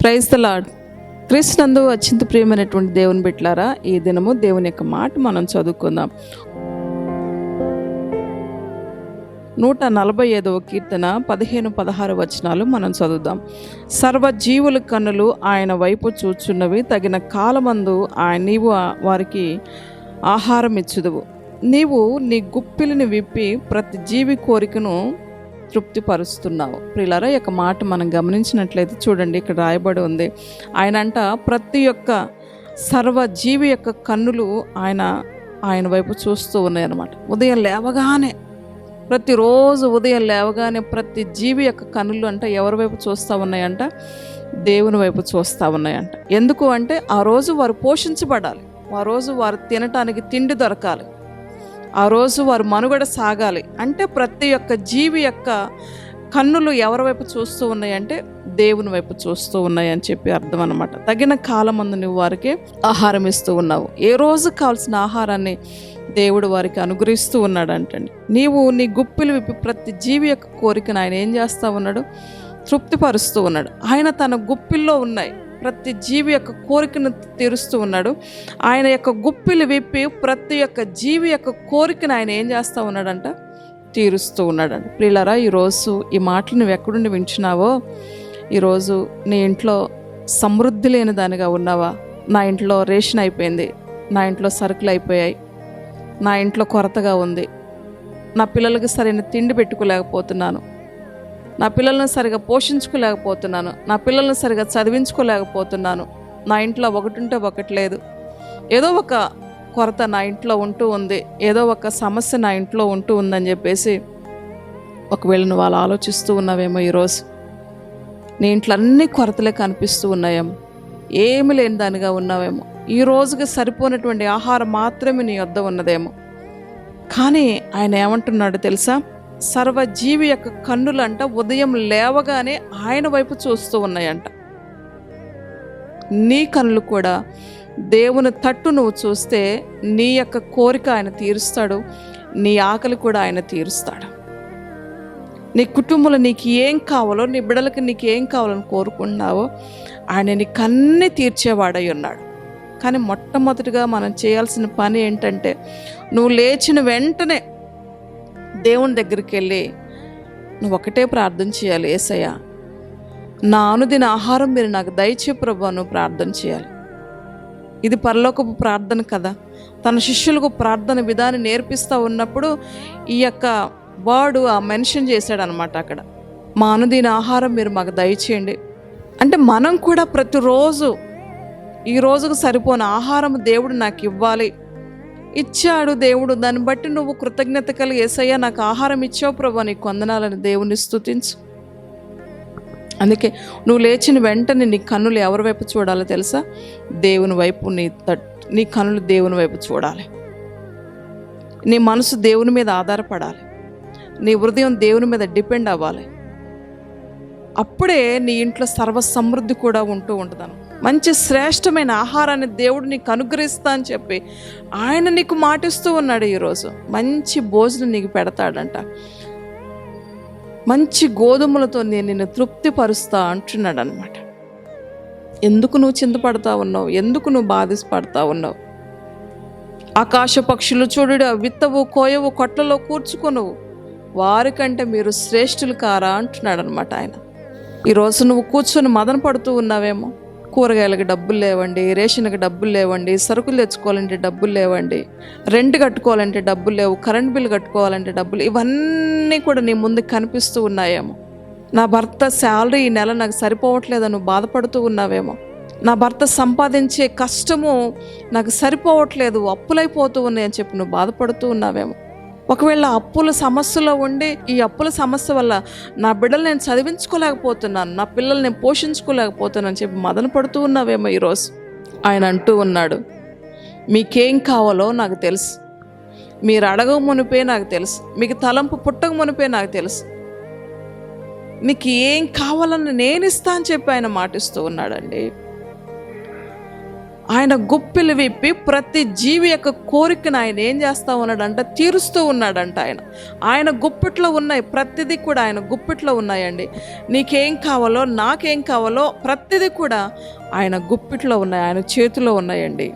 Praise the lord క్రీస్తునందు అత్యంత ప్రియమైనటువంటి దేవుని బిట్లారా ఈ దినము దేవుని యొక్క మాట మనం చదువుకుందాం. నూట నలభై ఐదవ కీర్తన పదిహేను పదహారు వచనాలు మనం చదువుదాం. సర్వజీవుల కన్నులు ఆయన వైపు చూచున్నవి తగిన కాలమందు ఆయన నీవు వారికి ఆహారం ఇచ్చుదువు. నీవు నీ గుప్పిలిని విప్పి ప్రతి జీవి కోరికను తృప్తిపరుస్తున్నావు. ప్రియులారా ఈ యొక్క మాట మనం గమనించినట్లయితే చూడండి ఇక్కడ రాయబడి ఉంది. ఆయన అంట ప్రతి ఒక్క సర్వజీవి యొక్క కన్నులు ఆయన ఆయన వైపు చూస్తూ ఉన్నాయన్నమాట. ఉదయం లేవగానే ప్రతిరోజు ఉదయం లేవగానే ప్రతి జీవి యొక్క కన్నులు అంట ఎవరి వైపు చూస్తూ ఉన్నాయంట? దేవుని వైపు చూస్తూ ఉన్నాయంట. ఎందుకు అంటే ఆ రోజు వారు పోషించబడాలి. ఆ రోజు వారు తినటానికి తిండి దొరకాలి. ఆ రోజు వారు మనుగడ సాగాలి. అంటే ప్రతి ఒక్క జీవి యొక్క కన్నులు ఎవరి వైపు చూస్తూ ఉన్నాయంటే దేవుని వైపు చూస్తూ ఉన్నాయని చెప్పి అర్థం అనమాట తగిన కాలమందు నువ్వు వారికి ఆహారం ఇస్తూ ఉన్నావు. ఏ రోజు కావాల్సిన ఆహారాన్ని దేవుడు వారికి అనుగ్రహిస్తూ ఉన్నాడు అంటండి నీవు నీ గుప్పిలు విప్పి ప్రతి జీవి యొక్క కోరికను ఆయన ఏం చేస్తూ ఉన్నాడు? తృప్తిపరుస్తూ ఉన్నాడు. ఆయన తన గుప్పిల్లో ఉన్నాయి. ప్రతి జీవి యొక్క కోరికను తీరుస్తూ ఉన్నాడు. ఆయన యొక్క గుప్పిలు విప్పి ప్రతి ఒక్క జీవి యొక్క కోరికను ఆయన ఏం చేస్తూ ఉన్నాడంట? తీరుస్తూ ఉన్నాడంట. ప్రియులరా ఈరోజు ఈ మాటలు నువ్వు ఎక్కడుండి వింటున్నావో? ఈరోజు నీ ఇంట్లో సమృద్ధి లేని దానిగా ఉన్నావా? నా ఇంట్లో రేషన్ అయిపోయింది. నా ఇంట్లో సరుకులు అయిపోయాయి. నా ఇంట్లో కొరతగా ఉంది. నా పిల్లలకి సరైన తిండి పెట్టుకోలేకపోతున్నాను. నా పిల్లల్ని సరిగా పోషించుకోలేకపోతున్నాను. నా పిల్లల్ని సరిగా చదివించుకోలేకపోతున్నాను. నా ఇంట్లో ఒకటింటే ఒకటి లేదు. ఏదో ఒక కొరత నా ఇంట్లో ఉంటూ ఉంది. ఏదో ఒక సమస్య నా ఇంట్లో ఉంటూ ఉందని చెప్పేసి ఒకవేళ నువ్వు అలా ఆలోచిస్తూ ఉన్నావేమో ఈరోజు. నీ ఇంట్లో అన్ని కొరతలే కనిపిస్తూ ఉన్నాయేమో. ఏమి లేని దానిగా ఉన్నావేమో. ఈ రోజుకి సరిపోయినటువంటి ఆహారం మాత్రమే నీ వద్ద ఉన్నదేమో. కానీ ఆయన ఏమంటున్నాడు తెలుసా? సర్వజీవి యొక్క కన్నులంట ఉదయం లేవగానే ఆయన వైపు చూస్తూ ఉన్నాయంట. నీ కన్నులు కూడా దేవుని తట్టు నువ్వు చూస్తే నీ యొక్క కోరిక ఆయన తీరుస్తాడు నీ ఆకలి కూడా ఆయన తీరుస్తాడు. నీ కుటుంబంలో నీకు ఏం కావాలో నీ బిడ్డలకి నీకు ఏం కావాలని కోరుకుంటున్నావో ఆయన నీకు అన్నీ తీర్చేవాడై ఉన్నాడు. కానీ మొట్టమొదటిగా మనం చేయాల్సిన పని ఏంటంటే నువ్వు లేచిన వెంటనే దేవుని దగ్గరికి వెళ్ళి నువ్వు ఒకటే ప్రార్థన చేయాలి ఏసయ్య. నా అనుదిన ఆహారం మీరు నాకు దయచే ప్రభు ప్రార్థన చేయాలి. ఇది పరలోకపు ప్రార్థన కదా. తన శిష్యులకు ప్రార్థన విధానం నేర్పిస్తూ ఉన్నప్పుడు ఈ యొక్క వాడు ఆ మెన్షన్ చేశాడనమాట అక్కడ. మా అనుదిన ఆహారం మీరు మాకు దయచేయండి. అంటే మనం కూడా ప్రతిరోజు ఈ రోజుకు సరిపోని ఆహారం దేవుడు నాకు ఇవ్వాలి. ఇచ్చాడు దేవుడు. దాన్ని బట్టి నువ్వు కృతజ్ఞత కలిగి ఏసయ్యా నాకు ఆహారం ఇచ్చావు ప్రభా నీకు వందనాలని దేవుని స్థుతించు అందుకే నువ్వు లేచిన వెంటనే నీ కన్నులు ఎవరి వైపు చూడాలో తెలుసా? దేవుని వైపు నీ తట్ నీ కన్నులు దేవుని వైపు చూడాలి. నీ మనసు దేవుని మీద ఆధారపడాలి. నీ హృదయం దేవుని మీద డిపెండ్ అవ్వాలి. అప్పుడే నీ ఇంట్లో సర్వ సమృద్ధి కూడా ఉంటూ ఉంటుందను మంచి శ్రేష్టమైన ఆహారాన్ని దేవుడు నీకు అనుగ్రహిస్తా అని చెప్పి ఆయన నీకు మాటిస్తూ ఉన్నాడు ఈరోజు. మంచి భోజనం నీకు పెడతాడంట. మంచి గోధుమలతో నేను నిన్ను తృప్తిపరుస్తా అంటున్నాడు అనమాట ఎందుకు నువ్వు చింతపడతా ఉన్నావు? ఎందుకు నువ్వు బాధిపడతా ఉన్నావు? ఆకాశ పక్షులు చూడుడు విత్తవు కోయవు కొట్లలో కూర్చుకొనువు. వారికంటే మీరు శ్రేష్ఠులు కారా అంటున్నాడు అనమాట ఆయన. ఈరోజు నువ్వు కూర్చొని మదన పడుతూ ఉన్నావేమో? కూరగాయలకు డబ్బులు లేవండి రేషన్కి డబ్బులు లేవండి సరుకులు తెచ్చుకోవాలంటే డబ్బులు లేవండి రెంట్ కట్టుకోవాలంటే డబ్బులు లేవు కరెంట్ బిల్ కట్టుకోవాలంటే డబ్బులు ఇవన్నీ కూడా నీ ముందు కనిపిస్తూ ఉన్నాయేమో. నా భర్త శాలరీ ఈ నెల నాకు సరిపోవట్లేదని నువ్వు బాధపడుతూ ఉన్నావేమో. నా భర్త సంపాదించే కష్టము నాకు సరిపోవట్లేదు అప్పులైపోతూ ఉన్నాయని చెప్పి నువ్వు బాధపడుతూ ఉన్నావేమో. ఒకవేళ అప్పుల సమస్యలో ఉండి ఈ అప్పుల సమస్య వల్ల నా బిడ్డలు నేను చదివించుకోలేకపోతున్నాను నా పిల్లల్ని నేను పోషించుకోలేకపోతున్నాను అని చెప్పి మదన పడుతూ ఉన్నావేమో ఈరోజు. ఆయన అంటూ ఉన్నాడు మీకేం కావాలో నాకు తెలుసు. మీరు అడగ మునిపే నాకు తెలుసు. మీకు తలంపు పుట్టక మునిపే నాకు తెలుసు. మీకు ఏం కావాలని నేను ఇస్తా అని చెప్పి ఆయన మాటిస్తూ ఉన్నాడండి. ఆయన గుప్పిలు విప్పి ప్రతి జీవి యొక్క కోరికను ఆయన ఏం చేస్తూ ఉన్నాడంట? తీరుస్తూ ఉన్నాడంట ఆయన. ఆయన గుప్పిట్లో ఉన్నాయి. ప్రతిదీ కూడా ఆయన గుప్పిట్లో ఉన్నాయండి. నీకేం కావాలో నాకేం కావాలో ప్రతిదీ కూడా ఆయన గుప్పిట్లో ఉన్నాయి. ఆయన చేతిలో ఉన్నాయండి.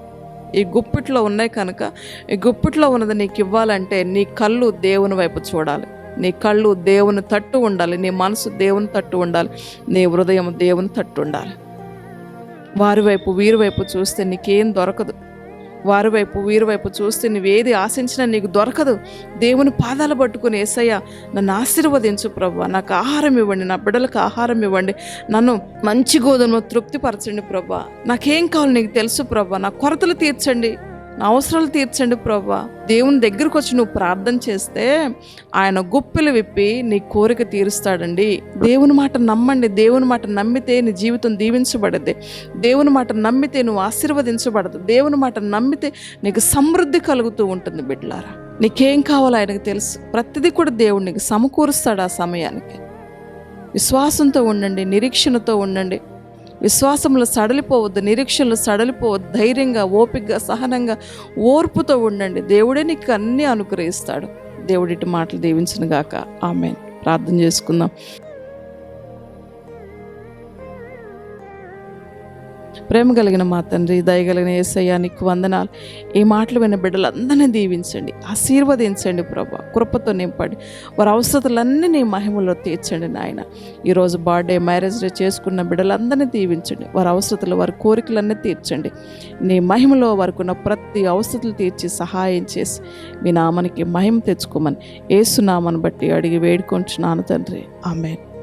ఈ గుప్పిట్లో ఉన్నాయి కనుక ఈ గుప్పిట్లో ఉన్నది నీకు ఇవ్వాలంటే నీ కళ్ళు దేవుని వైపు చూడాలి. నీ కళ్ళు దేవుని తట్టు ఉండాలి. నీ మనసు దేవుని తట్టు ఉండాలి. నీ హృదయం దేవుని తట్టు ఉండాలి. వారివైపు వీరివైపు చూస్తే నీకేం దొరకదు. వారివైపు వీరివైపు చూస్తే నువ్వేది ఆశించినా నీకు దొరకదు. దేవుని పాదాలు పట్టుకుని ఏసయ్య నన్ను ఆశీర్వదించు ప్రభు నాకు ఆహారం ఇవ్వండి నా బిడ్డలకు ఆహారం ఇవ్వండి. నన్ను మంచి గోధుమ తృప్తిపరచండి ప్రభా నాకేం కావాలి నీకు తెలుసు ప్రభా నా కొరతలు తీర్చండి. నా అవసరాలు తీర్చండి ప్రభా. దేవుని దగ్గరకు వచ్చి నువ్వు ప్రార్థన చేస్తే ఆయన గుప్పిలు విప్పి నీ కోరిక తీరుస్తాడండి. దేవుని మాట నమ్మండి. దేవుని మాట నమ్మితే నీ జీవితం దీవించబడద్ది దేవుని మాట నమ్మితే నువ్వు ఆశీర్వదించబడదు. దేవుని మాట నమ్మితే నీకు సమృద్ధి కలుగుతూ ఉంటుంది బిడ్లారా నీకేం కావాలో ఆయనకు తెలుసు. ప్రతిదీ కూడా దేవుడు నీకు సమకూరుస్తాడు ఆ సమయానికి. విశ్వాసంతో ఉండండి నిరీక్షణతో ఉండండి. విశ్వాసంలో సడలిపోవద్దు నిరీక్షణలో సడలిపోవద్దు ధైర్యంగా ఓపికగా సహనంగా ఓర్పుతో ఉండండి. దేవుడే నీకు అన్నీ అనుగ్రహిస్తాడు. దేవుడిటి మాటలు దీవించిన గాక ఆమె ప్రార్థన చేసుకుందాం. ప్రేమ కలిగిన మా తండ్రి దయగలిగిన ఏసయ్యా నీకు వందనాలు. ఈ మాటలు విన్న బిడ్డలందరినీ దీవించండి. ఆశీర్వదించండి ప్రభా. కృపతో నింపండి. వారి అవసరతలన్నీ నీ మహిమలో తీర్చండి నాయన. ఈరోజు బర్త్డే మ్యారేజ్ డే చేసుకున్న బిడ్డలందరినీ దీవించండి. వారి అవసరతలు వారి కోరికలన్నీ తీర్చండి. నీ మహిమలో వారికి ఉన్న ప్రతి అవసరతలు తీర్చి సహాయం చేసి మీ నామానికి మహిమ తెచ్చుకోమని ఏసునామను బట్టి అడిగి వేడుకొంచున్నాను తండ్రి. ఆమెను.